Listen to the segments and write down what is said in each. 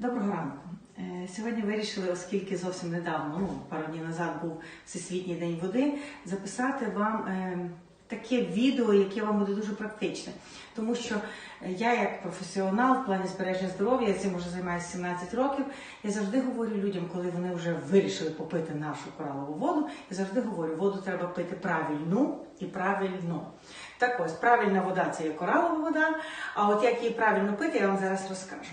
Доброго ранку. Е, Сьогодні вирішили, оскільки зовсім недавно, ну пару днів назад був Всесвітній день води, записати вам е, таке відео, яке вам буде дуже практичне. Тому що я, як професіонал в плані збереження здоров'я, я цим вже займаюся 17 років. Я завжди говорю людям, коли вони вже вирішили попити нашу коралову воду, я завжди говорю, воду треба пити правильну і правильно. Так ось, правильна вода це є коралова вода. А от як її правильно пити, я вам зараз розкажу.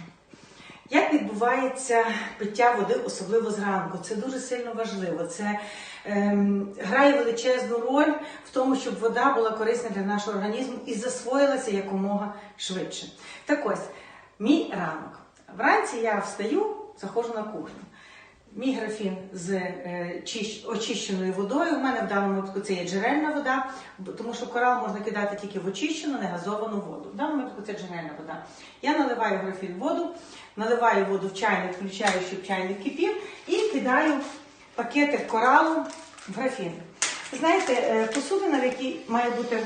Як відбувається пиття води, особливо зранку? Це дуже сильно важливо. Це ем, грає величезну роль в тому, щоб вода була корисна для нашого організму і засвоїлася якомога швидше. Так ось, мій ранок. Вранці я встаю, заходжу на кухню. Мій графін з е, очищеною водою. У мене в даному випадку це є джерельна вода, тому що корал можна кидати тільки в очищену, негазовану воду. В даному випадку це джерельна вода. Я наливаю в графін воду, наливаю воду в чайник, включаю, щоб чайник кипів, і кидаю пакетик коралу в графін. Знаєте, е, посудина, в якій має бути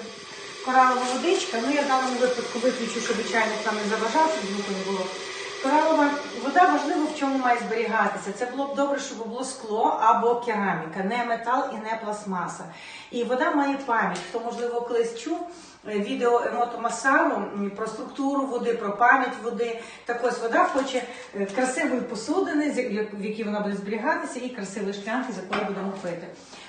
коралова водичка, ну я в даному випадку виключу, щоб чайник там не заважав, щоб звуку не було. Коралова вода важливо в чому має зберігатися. Це було б добре, щоб було скло або кераміка, не метал і не пластмаса. І вода має пам'ять. Хто можливо колись чув е, відео Емото Масару про структуру води, про пам'ять води. Так ось вода хоче е, красивої посудини, в якій вона буде зберігатися, і красивої шклянки, з якої будемо пити.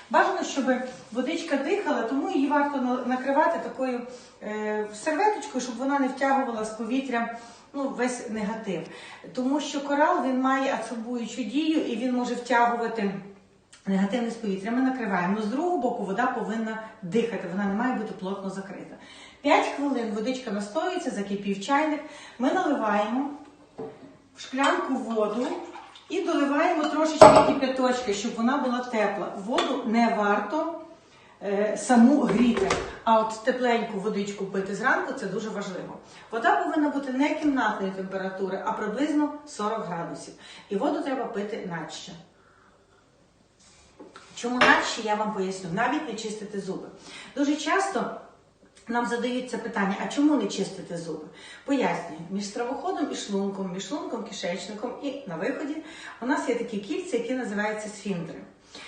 Бажано, щоб водичка дихала, тому її варто накривати такою е, серветочкою, щоб вона не втягувала з повітря ну, весь негатив. Тому що корал він має абсорбуючу дію і він може втягувати. Негативне з повітря ми накриваємо. З другого боку, вода повинна дихати, вона не має бути плотно закрита. 5 хвилин водичка настоюється, закипів чайник. Ми наливаємо в шклянку воду і доливаємо трошечки кипяточки, щоб вона була тепла. Воду не варто саму гріти, а от тепленьку водичку пити зранку це дуже важливо. Вода повинна бути не кімнатної температури, а приблизно 40 градусів. І воду треба пити наче. Чому наче, я вам поясню, навіть не чистити зуби. Дуже часто нам задають це питання, а чому не чистити зуби? Пояснюю, між стравоходом і шлунком, між шлунком, кишечником і на виході у нас є такі кільця, які називаються сфінктери.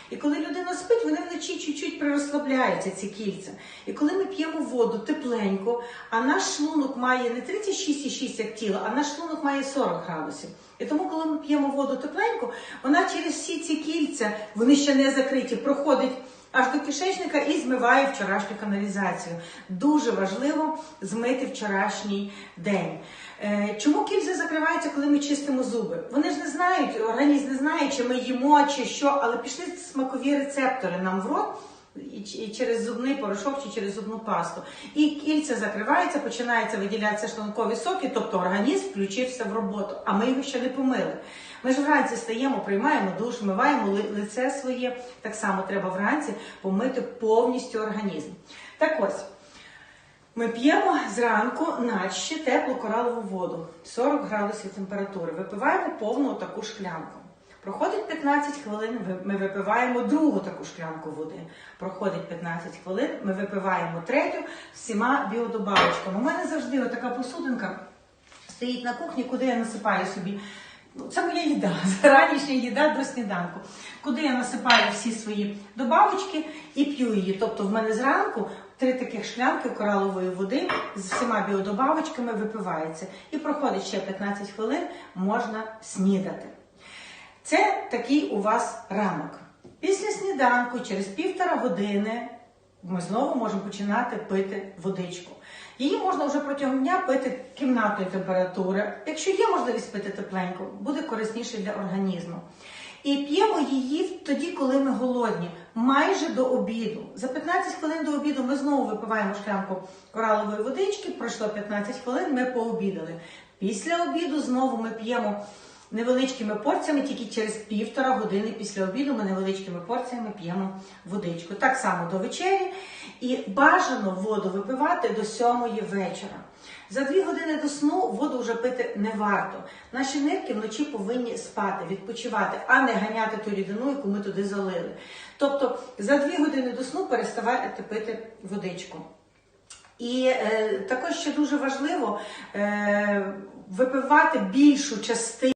І коли людина спить, вони вночі чуть-чуть прирозслабляються, ці кільця. І коли ми п'ємо воду тепленько, а наш шлунок має не 36,6 як тіло, а наш шлунок має 40 градусів. І тому, коли ми п'ємо воду тепленько, вона через всі ці кільця, вони ще не закриті, проходить аж до кишечника і змиває вчорашню каналізацію. Дуже важливо змити вчорашній день. Е, Чому кільця закриваються, коли ми чистимо зуби? Вони ж не знають, організм не знає, чи ми їмо, чи що, але пішли смакові рецептори нам в рот. І через зубний порошок чи через зубну пасту. І кільця закриваються, починаються виділятися шлункові соки, тобто організм включився в роботу, а ми його ще не помили. Ми ж вранці стаємо, приймаємо душ, миваємо лице своє. Так само треба вранці помити повністю організм. Так ось. Ми п'ємо зранку наче теплу коралову воду, 40 градусів температури. Випиваємо повну таку шклянку. Проходить 15 хвилин, ми випиваємо другу таку шклянку води. Проходить 15 хвилин, ми випиваємо третю з всіма біодобавочками. У мене завжди отака посудинка стоїть на кухні, куди я насипаю собі. Ну, це моя їда, ранішня їда до сніданку. Куди я насипаю всі свої добавочки і п'ю її. Тобто в мене зранку три таких шклянки коралової води з всіма біодобавочками випивається. І проходить ще 15 хвилин, можна снідати. Це такий у вас ранок. Після сніданку, через півтора години, ми знову можемо починати пити водичку. Її можна вже протягом дня пити кімнатної температури. Якщо є можливість пити тепленько, буде корисніше для організму. І п'ємо її тоді, коли ми голодні, майже до обіду. За 15 хвилин до обіду ми знову випиваємо шклянку коралової водички, пройшло 15 хвилин, ми пообідали. Після обіду знову ми п'ємо невеличкими порціями, тільки через півтора години після обіду ми невеличкими порціями п'ємо водичку. Так само до вечері. І бажано воду випивати до сьомої вечора. За дві години до сну воду вже пити не варто. Наші нирки вночі повинні спати, відпочивати, а не ганяти ту рідину, яку ми туди залили. Тобто за дві години до сну переставайте пити водичку. І е, також ще дуже важливо е, випивати більшу частину.